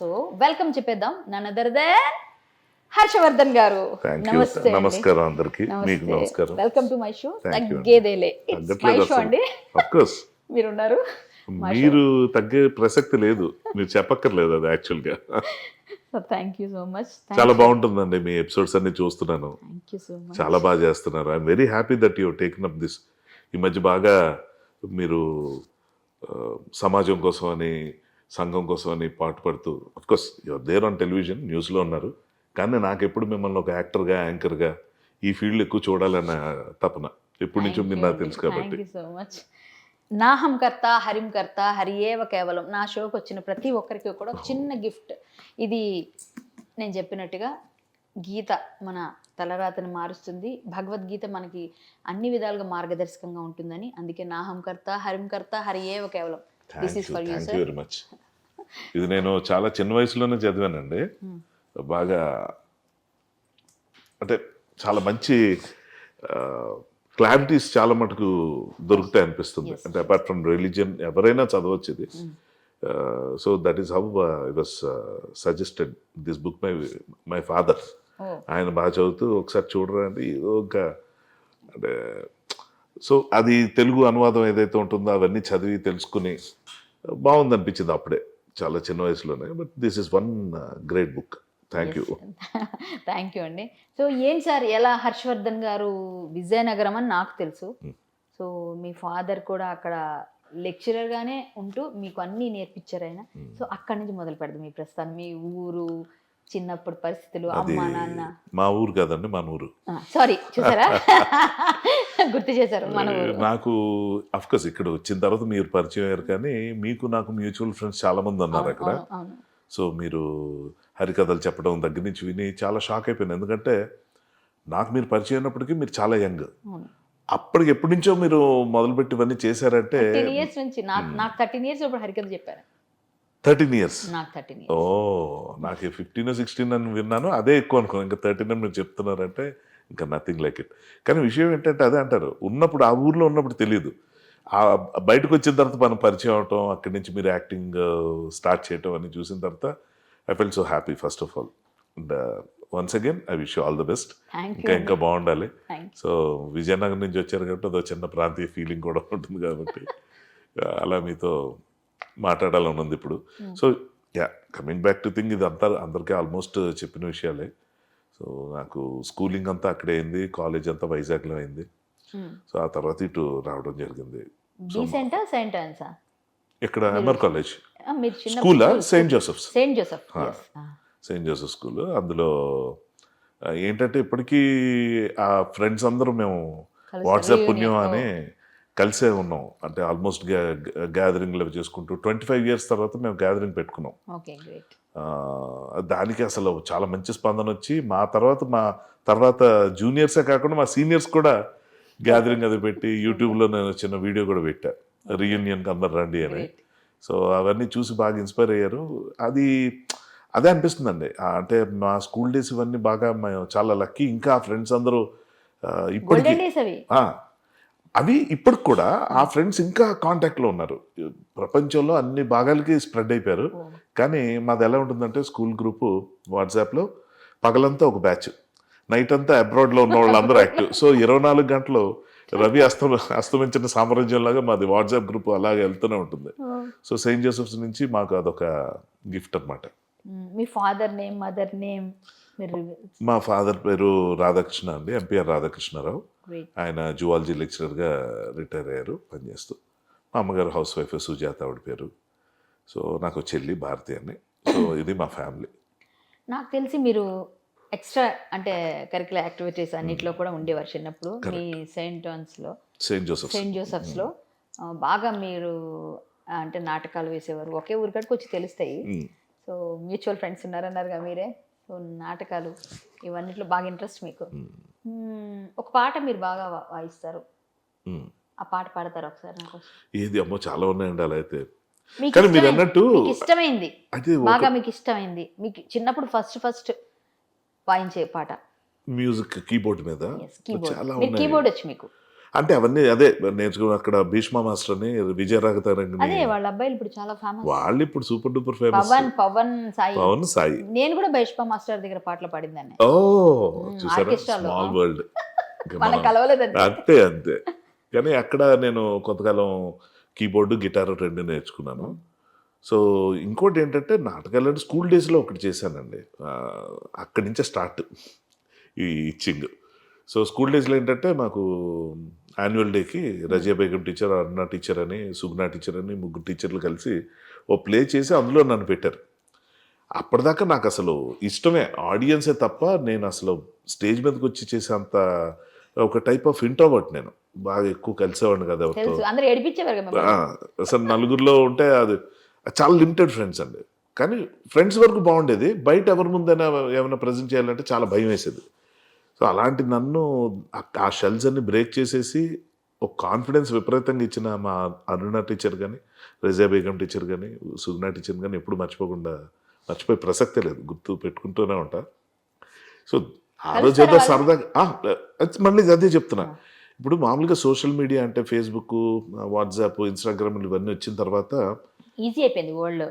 So welcome చెప్పేద్దాం. None other then Harshavardhan గారు. నమస్తే. నమస్కారం అందరికి. మీకు నమస్కారం. Welcome to my show. తగ్గేదేలే ఇట్స్ మై షో. అండి. కోర్స్ మీరు ఉన్నారు. మీరు తగ్గే ప్రసక్తి లేదు. మీరు చెప్పక్కర్లేదు అది యాక్చువల్గా. So thank you so much చాలా బాగుంటుందండి మీ ఎపిసోడ్స్ అన్ని చూస్తున్నాను. చాలా బాగా చేస్తున్నారు. I'm very happy that your taken up this ఈ మధ్య బాగా మీరు సమాజం కోసం అని సంఘం కోసం అని పాటుపడుతూ course your there on television న్యూస్లో ఉన్నారు. కానీ నాకు ఎప్పుడు మిమ్మల్ని ఒక యాక్టర్గా యాంకర్గా ఈ ఫీల్డ్ ఎక్కువ చూడాలన్న తపన ఎప్పటి నుంచో మీరు నాకు తెలుసు కాబట్టి. నాహం కర్త హరిం కర్త హరియేవ కేవలం నా షోకి వచ్చిన ప్రతి ఒక్కరికి కూడా చిన్న గిఫ్ట్. ఇది నేను చెప్పినట్టుగా గీత మన తలరాతని మారుస్తుంది. భగవద్గీత మనకి అన్ని విధాలుగా మార్గదర్శకంగా ఉంటుందని. అందుకే నాహం కర్త హరిం కర్త హరియేవ కేవలం. This you for you sir ఇది నేను చాలా చిన్న వయసులోనే చదివానండి. బాగా అంటే చాలా మంచి క్లారిటీస్ చాలా మటుకు దొరుకుతాయి అనిపిస్తుంది. అంటే అపార్ట్ ఫ్రమ్ రిలీజియన్ ఎవరైనా చదవచ్చు ఇది. So that is how I was suggested this book my my father ఆయన బాగా చదువుతూ ఒకసారి చూడరా అంటే ఏదో ఒక అంటే సో అది తెలుగు అనువాదం ఏదైతే ఉంటుందో అవన్నీ చదివి తెలుసుకుని బాగుంది అనిపించింది అప్పుడే చాలా చిన్న వయసులోనే but this is one great book thank you thank you అండి. సో ఏం సార్ ఎలా హర్షవర్ధన్ గారు విజయనగరం అని నాకు తెలుసు. Hmm. సో మీ ఫాదర్ కూడా అక్కడ లెక్చరర్ గానే ఉంటూ మీకు అన్నీ నేర్పించారు ఆయన. సో అక్కడి నుంచి మొదలు పెడదాం మీ ప్రస్థానం మీ ఊరు చిన్నప్పుడు పరిస్థితులు అమ్మ నాన్న. మా ఊరు కాదండి మన ఊరు. సారీ చూసారా? గుర్తు చేశారు మన ఊరు. నాకు అఫ్కోర్స్ ఇక్కడ వచ్చిన తర్వాత మీరు పరిచయం అయ్యారు కానీ మీకు నాకు మ్యూచువల్ ఫ్రెండ్స్ చాలా మంది ఉన్నారు అక్కడ. సో మీరు హరికథలు చెప్పడం దగ్గర నుంచి విని చాలా షాక్ అయిపోయాను. ఎందుకంటే నాకు మీరు పరిచయం అయినప్పటికీ మీరు చాలా యంగ్. అప్పటికి ఎప్పటి నుంచో మీరు మొదలుపెట్టి ఇవన్నీ చేశారంటే థర్టీన్ ఇయర్స్ నుంచి నాకు నాకు థర్టీన్ ఇయర్స్ ఇప్పుడు హరికథ చెప్పారు. Thirteen years? నాకు ఓ నాకు ఫిఫ్టీన్ సిక్స్టీన్ అని విన్నాను. అదే ఎక్కువ అనుకో ఇంకా థర్టీన్ అని మీరు చెప్తున్నారంటే ఇంకా నథింగ్ లైక్ ఇట్ కానీ విషయం ఏంటంటే అదే అంటారు. ఉన్నప్పుడు ఆ ఊర్లో ఉన్నప్పుడు తెలియదు ఆ బయటకు వచ్చిన తర్వాత మనం పరిచయం అవటం అక్కడి నుంచి మీరు యాక్టింగ్ స్టార్ట్ చేయటం అని చూసిన తర్వాత I fell so happy first of all and once again I wish all the best ఇంకా ఇంకా బాగుండాలి. సో విజయనగరం నుంచి వచ్చారు కాబట్టి అదో చిన్న ప్రాంతీయ ఫీలింగ్ కూడా ఉంటుంది కాబట్టి అలా మీతో మాట్లాడాలని ఉంది ఇప్పుడు. So yeah coming back to thing ఇది అంతా అందరికీ ఆల్మోస్ట్ చెప్పిన విషయాలే. సో నాకు స్కూలింగ్ అంతా అక్కడే అయింది కాలేజ్ అంతా వైజాగ్లో అయింది. సో ఆ తర్వాత ఇటు రావడం జరిగింది. ఇక్కడ ఎంఆర్ కాలేజ్. స్కూలా? Saint Joseph's. Saint Joseph. Saint Joseph school. అందులో ఏంటంటే ఇప్పటికీ ఆ ఫ్రెండ్స్ అందరూ మేము వాట్సాప్. పుణ్యం. అని కలిసే ఉన్నాం. అంటే ఆల్మోస్ట్ గ్యాదరింగ్లు చేసుకుంటూ ట్వంటీ ఫైవ్ ఇయర్స్ తర్వాత మేము గ్యాదరింగ్ పెట్టుకున్నాం. దానికి అసలు చాలా మంచి స్పందన వచ్చి మా తర్వాత మా తర్వాత జూనియర్సే కాకుండా మా సీనియర్స్ కూడా గ్యాదరింగ్ అది పెట్టి యూట్యూబ్లో నేను చిన్న వీడియో కూడా పెట్టా. రీయూనియన్కి అందరు రండి అని. సో అవన్నీ చూసి బాగా ఇన్స్పైర్ అయ్యారు. అది అదే అనిపిస్తుందండి. అంటే మా స్కూల్ డేస్ ఇవన్నీ బాగా మేము చాలా లక్కీ. ఇంకా ఫ్రెండ్స్ అందరూ ఇప్పటికీ అవి. ఇప్పటికి కూడా ఆ ఫ్రెండ్స్ ఇంకా కాంటాక్ట్లో ఉన్నారు. ప్రపంచంలో అన్ని భాగాలకి స్ప్రెడ్ అయిపోయారు. కానీ మాది ఎలా ఉంటుందంటే స్కూల్ గ్రూపు వాట్సాప్లో పగలంతా ఒక బ్యాచ్. నైట్ అంతా అబ్రాడ్లో ఉన్న వాళ్ళందరూ యాక్టివ్ సో ఇరవై నాలుగు గంటలు రవి అస్తం అస్తమించిన సామ్రాజ్యంలాగా మాది వాట్సాప్ గ్రూప్ అలాగే వెళ్తూనే ఉంటుంది. సో సెయింట్ జోసెఫ్స్ నుంచి మాకు అదొక గిఫ్ట్ అన్నమాట. Mm, మీ ఫాదర్ నేమ్ మదర్ నేమ్ మా ఫాదర్ పేరు రాధాకృష్ణ అండి. ఎంపీఆర్ రాధాకృష్ణరావు. ఆయన జువాలజీ లెక్చరర్గా రిటైర్ అయ్యారు పనిచేస్తూ. మా అమ్మగారు హౌస్ వైఫ్ సుజాత ఆవిడ పేరు. సో నాకు చెల్లి భారతి అని సో ఇది మా ఫ్యామిలీ. నాకు తెలిసి మీరు ఎక్స్ట్రా అంటే కరికులర్ యాక్టివిటీస్ అన్నిట్లో కూడా ఉండేవారు చిన్నప్పుడు. మీ సెయింట్లో సెయింట్ జోసెఫ్ సెయింట్ జోసెఫ్స్లో ఆ, బాగా మీరు అంటే నాటకాలు వేసేవారు. ఒకే ఊరికడికి వచ్చి తెలుస్తాయి. సో మ్యూచువల్ ఫ్రెండ్స్ ఉన్నారన్నారుగా మీరే. సో నాటకాలు ఇవన్నిట్లో బాగా ఇంట్రెస్ట్ మీకు. ఒక పాట మీరు బాగా వాయిస్తారు. ఆ పాట పాడతారు ఒకసారి నాకు? ఏది అమ్మో చాలా ఉన్నాయండి అలా అయితే. కానీ మీరు అన్నట్టు ఇష్టమైంది. బాగా మీకు ఇష్టమైంది. మీకు చిన్నప్పుడు ఫస్ట్ ఫస్ట్ వాయించే పాట. మ్యూజిక్ కీబోర్డ్ మీద? కీబోర్డ్ చాలా కీబోర్డ్ వచ్చి మీకు. అంటే అవన్నీ అదే నేర్చుకుని అక్కడ భీష్మ మాస్టర్ అని విజయరాగతరంగిణి అదే వాళ్ళ అబ్బాయిలు ఇప్పుడు చాలా ఫేమస్ వాళ్ళు ఇప్పుడు super duper famous Pawan Pawan Sai. Pawan Sai. నేను కూడా బహిష్ప మాస్టర్ దగ్గర పాటలు పాడిందాన్ని. ఓ చూసారా. స్మాల్ వరల్డ్ మనం కలవలేదండి. అంతే అంతే. కానీ అక్కడ నేను కొంతకాలం కీబోర్డు గిటార్ రెండు నేర్చుకున్నాను. సో ఇంకోటి ఏంటంటే నాటకాలు అంటే స్కూల్ డేస్లో ఒకటి చేశానండి. అక్కడి నుంచే స్టార్ట్ ఈ ఇచ్చింగ్. సో స్కూల్ డేస్లో ఏంటంటే మాకు యాన్యువల్ డేకి రజియా బేగం టీచర్ అరుణ టీచర్ అని సుగ్నా టీచర్ అని ముగ్గురు టీచర్లు కలిసి ఓ ప్లే చేసి అందులో నన్ను పెట్టారు. అప్పటిదాకా నాకు అసలు ఇష్టమే. ఆడియన్సే తప్ప నేను అసలు స్టేజ్ మీదకి వచ్చి చేసే అంత ఒక టైప్ ఆఫ్ ఇంట్రోవర్ట్ నేను. బాగా ఎక్కువ కలిసేవాడిని కదా అసలు నలుగురిలో ఉంటే అది చాలా లిమిటెడ్ ఫ్రెండ్స్ అండి. కానీ ఫ్రెండ్స్ వరకు బాగుండేది. బయట ఎవరి ముందైనా ఏమైనా ప్రజెంట్ చేయాలంటే చాలా భయం వేసేది. సో అలాంటి నన్ను ఆ- షెల్స్ అన్ని బ్రేక్ చేసేసి ఒక కాన్ఫిడెన్స్ విపరీతంగా ఇచ్చిన మా అరుణ టీచర్ కానీ రజా బేగం టీచర్ కానీ సుగ్నా టీచర్ కానీ ఎప్పుడు మర్చిపోకుండా మర్చిపోయే ప్రసక్తే లేదు. గుర్తు పెట్టుకుంటూనే ఉంటా. సో ఆ రోజు ఏదో సరదాగా మళ్ళీ అదే చెప్తున్నా. ఇప్పుడు మామూలుగా సోషల్ మీడియా అంటే ఫేస్బుక్ వాట్సాప్ ఇన్స్టాగ్రామ్ ఇవన్నీ వచ్చిన తర్వాత ఈజీ అయిపోయింది వరల్డ్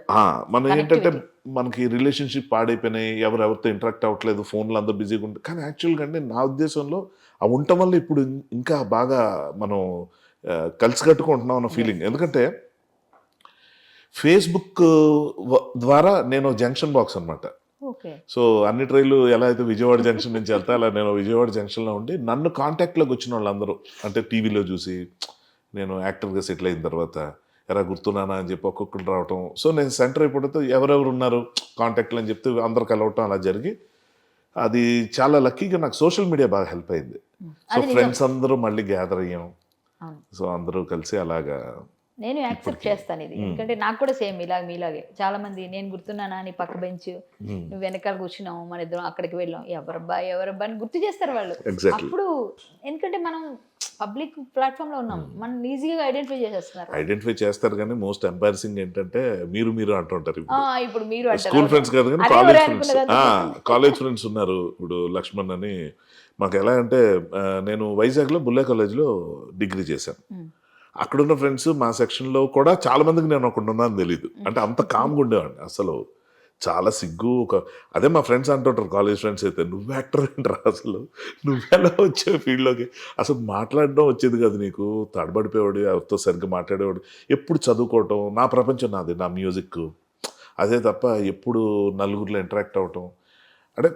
మనం ఏంటంటే. మనకి రిలేషన్షిప్ పాడైపోయినాయి ఎవరు ఎవరితో ఇంటరాక్ట్ అవ్వట్లేదు ఫోన్లో అందరూ బిజీగా ఉంటుంది కానీ యాక్చువల్గా అంటే నా ఉద్దేశంలో ఆ ఉండటం వల్ల ఇప్పుడు ఇంకా బాగా మనం కలిసి కట్టుకుంటున్నాం అన్న ఫీలింగ్ ఎందుకంటే ఫేస్బుక్ ద్వారా నేను జంక్షన్ బాక్స్ అన్నమాట. ఓకే సో అన్ని ట్రైన్లు ఎలా అయితే విజయవాడ జంక్షన్ నుంచి వెళ్తా అలా నేను విజయవాడ జంక్షన్లో ఉండి నన్ను కాంటాక్ట్లోకి వచ్చిన వాళ్ళందరూ అంటే టీవీలో చూసి నేను యాక్టర్గా సెటిల్ అయిన తర్వాత ఎరా గుర్తున్నానా అని చెప్పి ఒక్కొక్కరు రావటం. సో నేను సెంటర్ అయిపోవడంతో ఎవరెవరు ఉన్నారు కాంటాక్ట్లు అని చెప్తే అందరు కలవటం అలా జరిగి అది చాలా లక్కీగా నాకు సోషల్ మీడియా బాగా హెల్ప్ అయింది. సో. ఫ్రెండ్స్ అందరూ మళ్ళీ గ్యాదర్ అయ్యాం. సో అందరూ కలిసి అలాగా నేను యాక్సెప్ట్ చేస్తాను ఇది. ఎందుకంటే నాకు కూడా సేమ్ ఇలా మీలాగే. చాలా మంది నేను గుర్తున్నానా నీ పక్క బెంచ్. నువ్వు వెనకాల కూర్చున్నావు మన ఇద్దరం అక్కడికి వెళ్ళాం. ఎవరబ్బా ఎవరబ్బా అని గుర్తు చేస్తారు వాళ్ళు. అప్పుడు ఎందుకంటే మనం పబ్లిక్ ప్లాట్ఫామ్లో ఉన్నాం మనం ఈజీగా ఐడెంటిఫై చేసేస్తున్నారు. ఐడెంటిఫై చేస్తారు కానీ మోస్ట్ ఎంపారసింగ్ ఏంటంటే మీరు మీరు అంటుంటారు ఇప్పుడు. మీరు స్కూల్ ఫ్రెండ్స్ కాదు కానీ కాలేజ్ ఫ్రెండ్స్. కాలేజ్ ఫ్రెండ్స్ ఉన్నారు ఇప్పుడు లక్ష్మణ్ అని. మాకు ఎలా అంటే నేను వైజాగ్లో బుల్లే కాలేజ్లో డిగ్రీ చేశాను. అక్కడున్న ఫ్రెండ్స్ మా సెక్షన్లో కూడా చాలా మందికి నేను ఒకటి ఉన్నాను తెలియదు అంటే అంత కామ్గా ఉండేవాడిని. అసలు చాలా సిగ్గు ఒక అదే మా ఫ్రెండ్స్ అంటుంటారు కాలేజ్ ఫ్రెండ్స్ అయితే నువ్వు యాక్టర్ ఏంట్రా అసలు? నువ్వెలా వచ్చావు ఫీల్డ్లోకి అసలు మాట్లాడడం వచ్చేది కదా నీకు. తడబడిపోయేవాడు ఎవరితో సరిగ్గా మాట్లాడేవాడు. ఎప్పుడు చదువుకోవటం నా ప్రపంచం నాది నా మ్యూజిక్ అదే తప్ప ఎప్పుడు నలుగురిలో ఇంటరాక్ట్ అవ్వటం. అంటే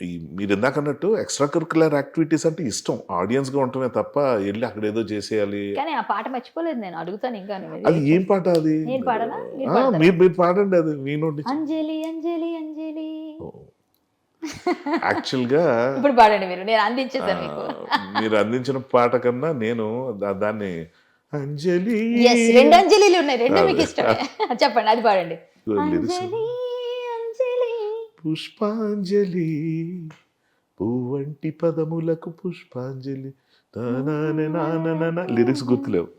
ఈ మీరు ఇందాక అన్నట్టు ఎక్స్ట్రా కరికులర్ యాక్టివిటీస్ అంటే ఇష్టం. ఆడియన్స్గా ఉండటమే తప్ప వెళ్ళి అక్కడ ఏదో చేసేయాలి. కానీ ఆ పాట మర్చిపోలేదు నేను. అడుగుతాను ఇంకా అది ఏం పాట అది? మీరు? మీరు పాడండి అది. మీ నుండి అంజలి అంజలి అంజలి. యాక్చువల్గా ఇప్పుడు పాడండి మీరు. నేను అందించేసాను మీరు అందించిన పాట కన్నా నేను దాన్ని అంజలి రెండు అంజలిలు ఉన్నాయి. రెండు మీకు అదే. ఇష్టమే చెప్పండి అది పాడండి. అంజలి పుష్పాంజలి పువ్వంటి పదములకు పుష్పాంజలి లిరిక్స్ గుర్తులేవు